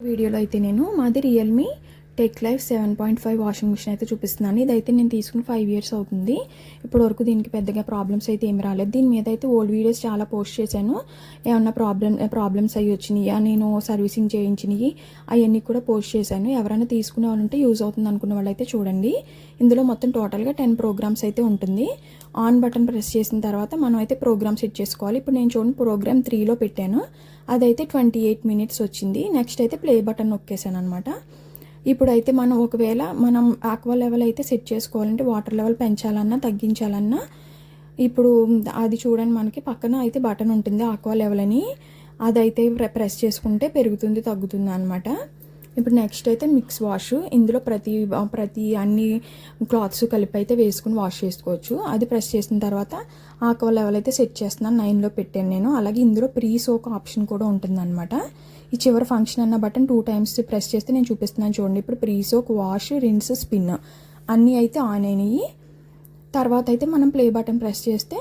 వీడియోలో అయితే నేను మాది Realme tech life seven point five washing machine అయితే చూపిస్తున్నాను. ఇదైతే నేను తీసుకుని ఫైవ్ ఇయర్స్ అవుతుంది. ఇప్పటి వరకు దీనికి పెద్దగా ప్రాబ్లమ్స్ అయితే ఏమి రాలేదు. దీని మీద అయితే ఓల్డ్ వీడియోస్ చాలా పోస్ట్ చేశాను. ఏమన్నా ప్రాబ్లమ్ ప్రాబ్లమ్స్ అయ్యి వచ్చినాయి? నేను సర్వీసింగ్ చేయించినవి అవన్నీ కూడా పోస్ట్ చేశాను. ఎవరైనా తీసుకునే వాళ్ళంటే యూజ్ అవుతుంది అనుకున్న వాళ్ళైతే చూడండి. ఇందులో మొత్తం టోటల్గా టెన్ ప్రోగ్రామ్స్ అయితే ఉంటుంది. ఆన్ బటన్ ప్రెస్ చేసిన తర్వాత మనం అయితే ప్రోగ్రామ్ సెట్ చేసుకోవాలి. ఇప్పుడు నేను చూడండి ప్రోగ్రామ్ త్రీలో పెట్టాను. అదైతే ట్వంటీ ఎయిట్ మినిట్స్ వచ్చింది. నెక్స్ట్ అయితే ప్లే బటన్ నొక్కేసాను అనమాట ఇప్పుడైతే మనం ఒకవేళ మనం ఆక్వా లెవెల్ అయితే సెట్ చేసుకోవాలంటే వాటర్ లెవెల్ పెంచాలన్నా తగ్గించాలన్నా ఇప్పుడు అది చూడండి మనకి పక్కన అయితే బటన్ ఉంటుంది ఆక్వా లెవెల్ అని. అదైతే ప్రెస్ చేసుకుంటే పెరుగుతుంది తగ్గుతుంది అనమాట ఇప్పుడు నెక్స్ట్ అయితే మిక్స్ వాష్ ఇందులో ప్రతి ప్రతి అన్ని క్లాత్స్ కలిపి అయితే వేసుకుని వాష్ చేసుకోవచ్చు. అది ప్రెస్ చేసిన తర్వాత ఆక్వా లెవెల్ అయితే సెట్ చేస్తున్నాను. నైన్లో పెట్టాను నేను. అలాగే ఇందులో ప్రీ సోక్ ఆప్షన్ కూడా ఉంటుందన్నమాట. ఈ చివరి ఫంక్షన్ అన్న బటన్ టూ టైమ్స్ ప్రెస్ చేస్తే నేను చూపిస్తున్నాను చూడండి. ఇప్పుడు pre soak wash rinse spin అన్నీ అయితే ఆన్ అయినాయి. తర్వాత అయితే మనం ప్లే బటన్ ప్రెస్ చేస్తే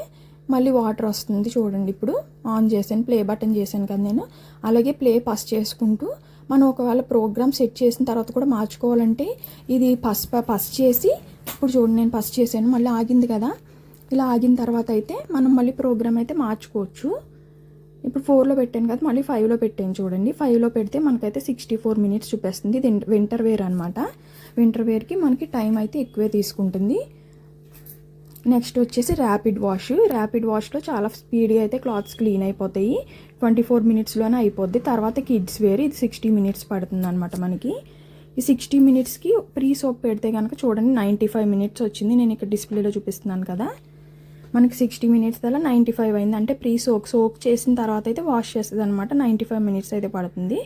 మళ్ళీ వాటర్ వస్తుంది చూడండి. ఇప్పుడు ఆన్ చేశాను ప్లే బటన్ చేశాను కదా నేను. అలాగే ప్లే పస్ చేసుకుంటూ మనం ఒకవేళ ప్రోగ్రామ్ సెట్ చేసిన తర్వాత కూడా మార్చుకోవాలంటే ఇది పస్ పస్ చేసి ఇప్పుడు చూడండి నేను పస్ చేశాను మళ్ళీ ఆగింది కదా. ఇలా ఆగిన తర్వాత అయితే మనం మళ్ళీ ప్రోగ్రామ్ అయితే మార్చుకోవచ్చు. ఇప్పుడు ఫోర్లో పెట్టాను కదా మళ్ళీ ఫైవ్లో పెట్టాను చూడండి. ఫైవ్లో పెడితే మనకైతే సిక్స్టీ ఫోర్ మినిట్స్ చూపిస్తుంది. ఇది వింటర్ వేర్ అనమాట వింటర్ వేర్కి మనకి టైం అయితే ఎక్కువే తీసుకుంటుంది. నెక్స్ట్ వచ్చేసి ర్యాపిడ్ వాష్. ర్యాపిడ్ వాష్లో చాలా స్పీడ్గా అయితే క్లాత్స్ క్లీన్ అయిపోతాయి. ట్వంటీ ఫోర్ మినిట్స్లోనే అయిపోద్ది. తర్వాత కిడ్స్ వేర్. ఇది సిక్స్టీ మినిట్స్ పడుతుంది అనమాట మనకి. ఈ సిక్స్టీ మినిట్స్కి ప్రీ సోప్ పెడితే కనుక చూడండి నైంటీ ఫైవ్ మినిట్స్ వచ్చింది. నేను ఇక్కడ డిస్ప్లేలో చూపిస్తున్నాను కదా. మనకి సిక్స్టీ మినిట్స్ అలా నైంటీ ఫైవ్ అయింది. అంటే ప్రీ సోక్ సోప్ చేసిన తర్వాత అయితే వాష్ చేస్తుంది అనమాట నైంటీ ఫైవ్ మినిట్స్ అయితే పడుతుంది.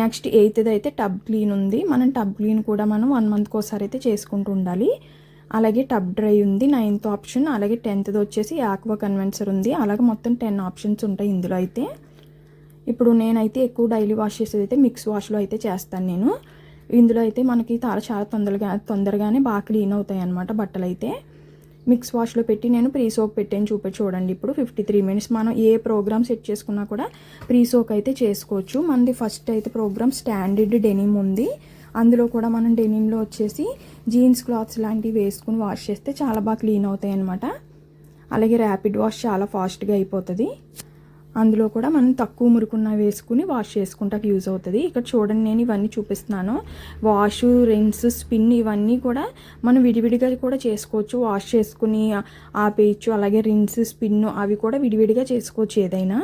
నెక్స్ట్ ఎయిత్ది అయితే టబ్ క్లీన్ ఉంది. మనం టబ్ క్లీన్ కూడా మనం వన్ మంత్కి ఒకసారి అయితే చేసుకుంటూ ఉండాలి. అలాగే టబ్ డ్రై ఉంది నైన్త్ ఆప్షన్ అలాగే టెన్త్ది వచ్చేసి ఆక్వా కన్వెన్సర్ ఉంది అలాగే మొత్తం టెన్ ఆప్షన్స్ ఉంటాయి ఇందులో అయితే. ఇప్పుడు నేనైతే ఎక్కువ డైలీ వాష్ చేసేది అయితే మిక్స్ వాష్లో అయితే చేస్తాను నేను. ఇందులో అయితే మనకి తార చాలా తొందరగా తొందరగానే బాగా క్లీన్ అవుతాయి అనమాట బట్టలు అయితే. మిక్స్ వాష్లో పెట్టి నేను ప్రీ సోక్ పెట్టాను చూపి చూడండి ఇప్పుడు ఫిఫ్టీ త్రీ మినిట్స్ మనం ఏ ప్రోగ్రామ్ సెట్ చేసుకున్నా కూడా ప్రీ సోక్ అయితే చేసుకోవచ్చు. మనది ఫస్ట్ అయితే ప్రోగ్రామ్ స్టాండర్డ్ డెనిమ్ ఉంది. అందులో కూడా మనం డెనిమ్లో వచ్చేసి జీన్స్ క్లాత్స్ లాంటివి వేసుకుని వాష్ చేస్తే చాలా బాగా క్లీన్ అవుతాయి అనమాట అలాగే ర్యాపిడ్ వాష్ చాలా ఫాస్ట్గా అయిపోతుంది. అందులో కూడా మనం తక్కువ మురుకున్న వేసుకుని వాష్ చేసుకుంటాకి యూజ్ అవుతుంది. ఇక్కడ చూడండి నేను ఇవన్నీ చూపిస్తున్నాను. వాష్ రిన్స్ స్పిన్ ఇవన్నీ కూడా మనం విడివిడిగా కూడా చేసుకోవచ్చు. వాష్ చేసుకుని ఆపేయచ్చు. అలాగే రిన్స్ స్పిన్ అవి కూడా విడివిడిగా చేసుకోవచ్చు ఏదైనా.